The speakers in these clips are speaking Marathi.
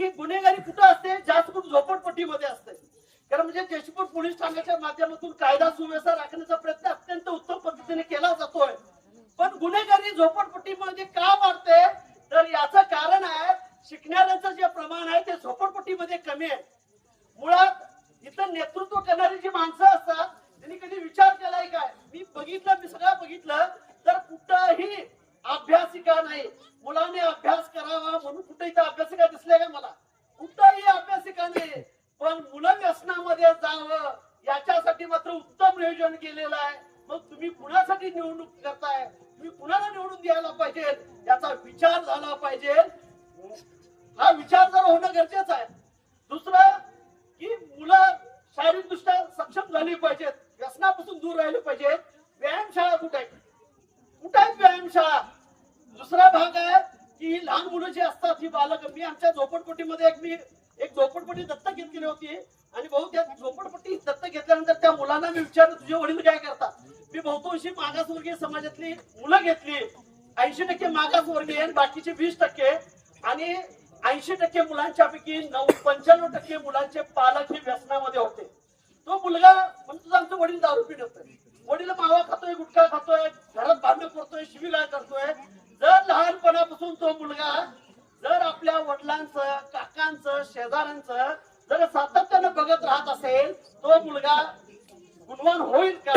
ही गुन्हेगारी कुठं असते? जास्त करून झोपडपट्टीमध्ये असते. कारण म्हणजे जयपूर पोलीस ठाण्याच्या माध्यमातून कायदा सुव्यवस्था राखण्याचा प्रयत्न अत्यंत उत्तम पद्धतीने केला जातोय. पण गुन्हेगारी झोपडपट्टीमध्ये का वाढते? तर याचं कारण आहे शिकणाऱ्यांचं जे प्रमाण आहे ते झोपडपट्टीमध्ये कमी आहे. मुळात इथं नेतृत्व करणारी जी माणसं असतात त्यांनी कधी विचार केलाय काय मी बघितलं मी सगळं बघितलं तर कुठंही अभ्यासिका नाही मुलाने अभ्यास करावा म्हणून कुठे इथं अभ्यासिका दिसल्या का मला कुठंही अभ्यासिका नाही पण मुलं व्यसनामध्ये याच्यासाठी मात्र उत्तम नियोजन केलेलं आहे. मग तुम्ही कुणासाठी निवडणूक करताय? तुम्ही कुणाला निवडून द्यायला पाहिजे? याचा विचार झाला पाहिजे. हा विचार जर होणं गरजेचं आहे. दुसरं की मुलं शारीरिक दृष्ट्या सक्षम झाली पाहिजेत. व्यसनापासून दूर राहिले पाहिजेत. व्यायामशाळा कुठे? आहे कुठे व्यायामशाळा दुसरा भाग आहे की लहान मुलं जी असतात ही बालक. मी आमच्या झोपडपट्टीमध्ये एक मी एक झोपडपट्टी केली होती. आणि भाऊ त्या झोपडपट्टी दत्त घेतल्यानंतर त्या मुलांना मी विचारलं तुझे वडील काय करतात? मी बहुतांशी मागासवर्गीय समाजातली मुलं घेतली. ऐंशी टक्के मागासवर्गीय आणि बाकीचे वीस टक्के. आणि ऐंशी टक्के मुलांच्या पैकी नऊ पंच्याण्णव टक्के मुलांचे पालक हे व्यसनामध्ये होते. तो मुलगा म्हणजे तुझा आमचं वडील दारू पित होत वडील मावा खातोय गुटखा खातोय घरात भांडण करतोय शिवीगाळ करतोय. जर लहानपणापासून तो मुलगा जर आपल्या वडिलांचं काकांचं शेजाऱ्यांचं जर राहत असेल तो मुलगा गुणवान होईल का?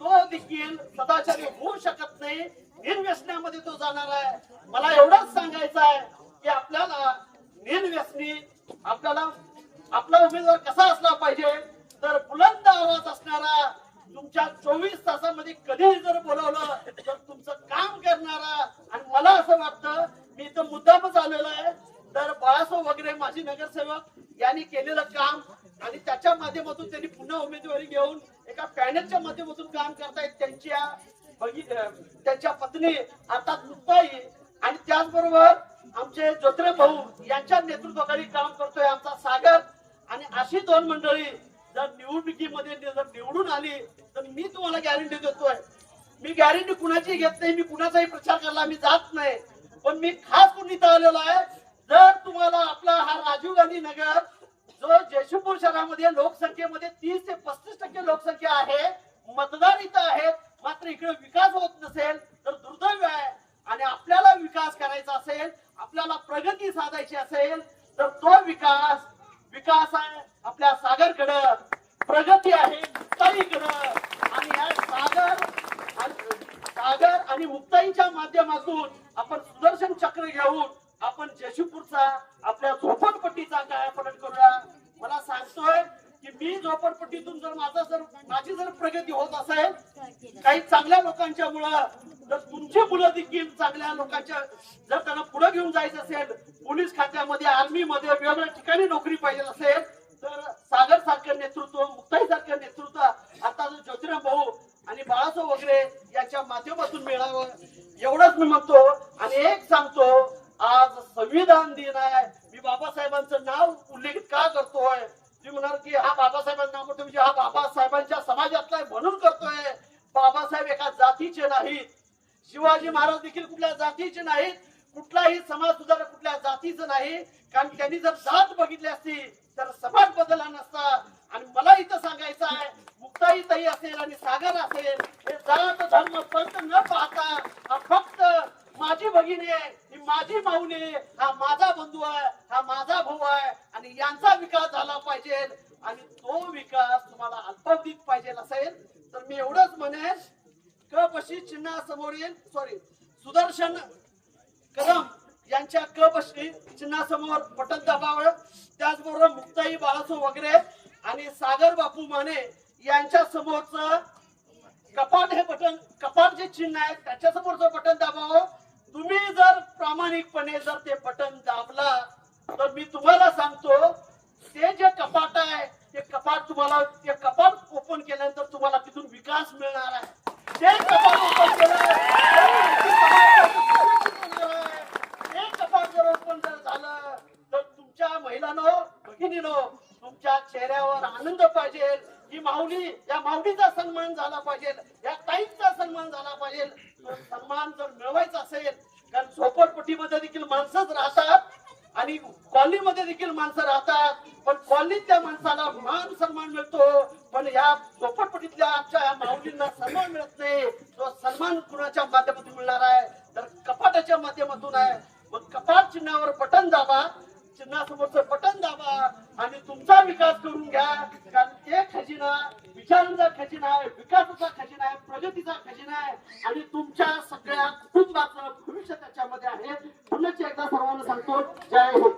तो देखील सदाचारी होऊ शकत नाही. निर्व्यसनामध्ये तो जाणार आहे. मला एवढंच सांगायचं आहे की आपल्याला निर्व्यसनी आपल्याला आपला उमेदवार कसा असला पाहिजे? तर बुलंद आवाज असणारा तुमच्या चोवीस तासामध्ये कधीही जर बोलवलं तर तुमचं काम करणारा आणि मला असं वाटतं मी इथं मुद्दामच आलेलो आहे. तर बाळासाहेब वगैरे माजी नगरसेवक यांनी केलेलं काम माध्यमातून त्यांनी पुन्हा उमेदवारी घेऊन एका पॅनलच्या माध्यमातून काम करतायत त्यांच्या त्यांच्या पत्नी आता मुक्ताई आणि त्याचबरोबर आमचे जोत्रे भाऊ यांच्या नेतृत्वाखाली काम करतोय आमचा सागर. आणि अशी दोन मंडळी जर निवडणुकीमध्ये जर निवडून आली तर मी तुम्हाला गॅरंटी देतोय मी गॅरंटी कुणाची घेत नाही मी कुणाचाही प्रचार करायला मी जात नाही. पण मी खास करून आलेलो आहे जर तुम्हाला आपला हा राजीव गांधी नगर जो जयशिवपूर शहरामध्ये लोकसंख्येमध्ये तीस ते पस्तीस टक्के लोकसंख्या आहे मतदार इथं आहेत मात्र इकडे विकास होत नसेल तर दुर्दैव आहे. आणि आपल्याला विकास करायचा असेल आपल्याला प्रगती साधायची असेल तर तो विकास विकास आहे आपल्या सागरकडं. प्रगती आहे मुक्ताईकडं आणि या सागर सागर आणि मुक्ताईच्या माध्यमातून आपण सुदर्शन चक्र घेऊन आपण जशीपूरचा आपल्या झोपडपट्टीचा कायापलट करूया? मला सांगतोय की मी झोपडपट्टीतून जर माझा जर माझी जर प्रगती होत असेल काही चांगल्या लोकांच्या मुळे तर तुमची मुलं देखील चांगल्या लोकांच्या जर त्यांना पुढे घेऊन जायचं असेल पोलीस खात्यामध्ये आर्मी मध्ये वेगवेगळ्या ठिकाणी नोकरी पाहिजे असेल तर सागर सारखं नेतृत्व मुक्ताई सारखं नेतृत्व आता जो ज्योतिराम भाऊ आणि बाळासाहेब वगैरे यांच्या माध्यमातून मिळावं एवढंच मी म्हणतो आणि एक सांगतो आज संविधान दिन आहे. मी बाबासाहेबांचं नाव उल्लेखित का करतोय? मी म्हणाल की हा बाबासाहेबांचं नाव करतो म्हणजे हा बाबासाहेबांच्या समाजातला आहे म्हणून करतोय. बाबासाहेब एका जातीचे नाहीत. शिवाजी महाराज देखील कुठल्या जातीचे नाहीत. कुठलाही समाज सुधारक कुठल्या जातीचं नाही. कारण त्यांनी जर जात बघितली असती तर समाज बदलला नसता आणि मला इथं सांगायचं आहे मुक्ताई ताई असेल आणि सागर असेल हे जात धर्म पंत न पाहता हा फक्त माझी भगिनी आहे ही माझी माऊली आहे, हा माझा बंधू आहे हा माझा भाऊ आहे आणि यांचा विकास झाला पाहिजे. आणि तो विकास तुम्हाला अल्पाधिक पाहिजे असेल तर मी एवढंच म्हणेन क चिन्हा समोर येईल सॉरी सुदर्शन कदम यांच्या क चिन्हासमोर बटन दाबावं. त्याचबरोबर मुक्ताई बाळासो वगैरे आणि सागर बापू माने यांच्या समोरच कपाट हे बटन कपाट जे चिन्ह आहे त्याच्या समोरचं बटन दाबावं. तुम्ही जर प्रामाणिकपणे जर ते बटन दाबला तर मी तुम्हाला सांगतो ते जे कपाट आहे ते कपाट तुम्हाला ते कपाट ओपन केल्यानंतर तुम्हाला तिथून विकास मिळणार आहे. ते कपाट ओपन केलं ते कपाट जर ओपन जर झालं तर तुमच्या महिलांनो भगिनीनो तुमच्या चेहऱ्यावर आनंद पाहिजे ही माऊली या माऊलीचा सन्मान झाला पाहिजे या ताईंचा सन्मान झाला पाहिजे. सन्मान जर मिळवायचा असेल कारण झोपडपट्टीमध्ये देखील माणसंच राहतात आणि कॉलनीमध्ये देखील माणसं राहतात. पण कॉलनीत त्या माणसाला मान सन्मान मिळतो पण या झोपडपट्टीतल्या आमच्या माऊलींना सन्मान मिळत नाही. तो सन्मान कुणाच्या माध्यमातून मिळणार आहे? तर कपाटाच्या माध्यमातून आहे. मग कपाट चिन्हावर बटन दाबा चिन्हासमोरचं बटन दाबा आणि तुमचा विकास करून घ्या. कारण ते खजिना विचारांचा खजिना आहे विकासाचा खजिना आहे प्रगतीचा खजिना आहे आणि तुमच्या सगळ्या कुटुंबाचं भविष्य त्याच्यामध्ये आहे. म्हणूनच एकदा सर्वांना सांगतो जय हो